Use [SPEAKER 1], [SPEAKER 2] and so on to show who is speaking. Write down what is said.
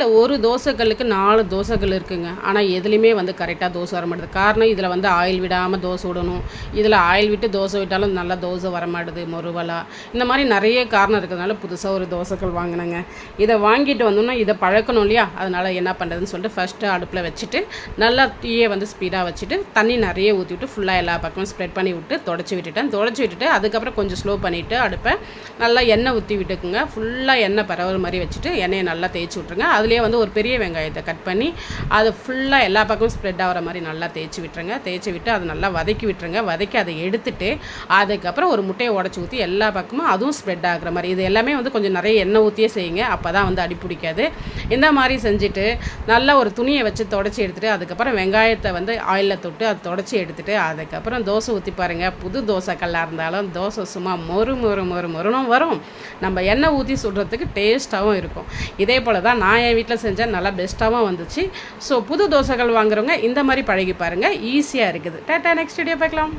[SPEAKER 1] வீட்டில் ஒரு தோசைக்கல்லுக்கு நாலு தோசைக்கல் இருக்குங்க. ஆனால் எதுலேயுமே வந்து கரெக்டாக தோசை வர மாட்டேது. காரணம் இதில் வந்து ஆயில் விடாமல் தோசை விடணும். இதில் ஆயில் விட்டு தோசை விட்டாலும் நல்லா தோசை வர மாட்டுது மொறுவலாக இந்த மாதிரி நிறைய காரணம் இருக்கிறதுனால புதுசாக ஒரு தோசைக்கல் வாங்கினேங்க. இதை வாங்கிட்டு வந்தோம்னா இதை பழக்கணும் இல்லையா? அதனால் என்ன பண்ணுறதுன்னு சொல்லிட்டு ஃபஸ்ட்டு அடுப்பில் வச்சுட்டு நல்லா தீயை வந்து ஸ்பீடாக வச்சுட்டு தண்ணி நிறைய ஊற்றி விட்டு ஃபுல்லாக எல்லா பக்கமும் ஸ்ப்ரெட் பண்ணி விட்டு தொடச்சி விட்டுட்டேன். தொடச்சி விட்டுட்டு அதுக்கப்புறம் கொஞ்சம் ஸ்லோ பண்ணிவிட்டு அடுப்பை நல்லா எண்ணெய் ஊற்றி விட்டுக்குங்க. ஃபுல்லாக எண்ணெய் பரவுற மாதிரி வச்சுட்டு எண்ணெயை நல்லா தேய்ச்சி விட்ருங்க அதுலேயே வந்து ஒரு பெரிய வெங்காயத்தை கட் பண்ணி அதை ஃபுல்லாக எல்லா பக்கமும் ஸ்ப்ரெட் ஆகிற மாதிரி நல்லா தேய்ச்சி விட்டுருங்க. தேய்ச்சி விட்டு அதை நல்லா வதக்கி விட்டுருங்க. வதக்கி அதை எடுத்துட்டு அதுக்கப்புறம் ஒரு முட்டையை உடச்சி ஊற்றி எல்லா பக்கமும் அதுவும் ஸ்ப்ரெட் ஆகிற மாதிரி. இது எல்லாமே வந்து கொஞ்சம் நிறைய எண்ணெய் ஊற்றியே செய்யுங்க. அப்போ தான் வந்து அடி பிடிக்காது. இந்த மாதிரி செஞ்சுட்டு நல்லா ஒரு துணியை வச்சு தொடச்சி எடுத்துட்டு அதுக்கப்புறம் வெங்காயத்தை வந்து ஆயிலில் தொட்டு அதை தொடச்சி எடுத்துட்டு அதுக்கப்புறம் தோசை ஊற்றி பாருங்கள் புது தோசை கல்லாக இருந்தாலும் தோசை சும்மா மொறு மொறு மொறு மொறுனும் வரும். நம்ம எண்ணெய் ஊற்றி சுடுறதுக்கு டேஸ்ட்டாகவும் இருக்கும். இதே போல் தான் நான் என் வீட்டில் செஞ்சால் நல்லா பெஸ்ட்டாகவும் வந்துச்சு. ஸோ புது தோசைகள் வாங்குறவங்க இந்த மாதிரி பழகி பாருங்கள் ஈஸியாக இருக்குது. டாட்டா நெக்ஸ்ட் வீடியோ பார்க்கலாம்.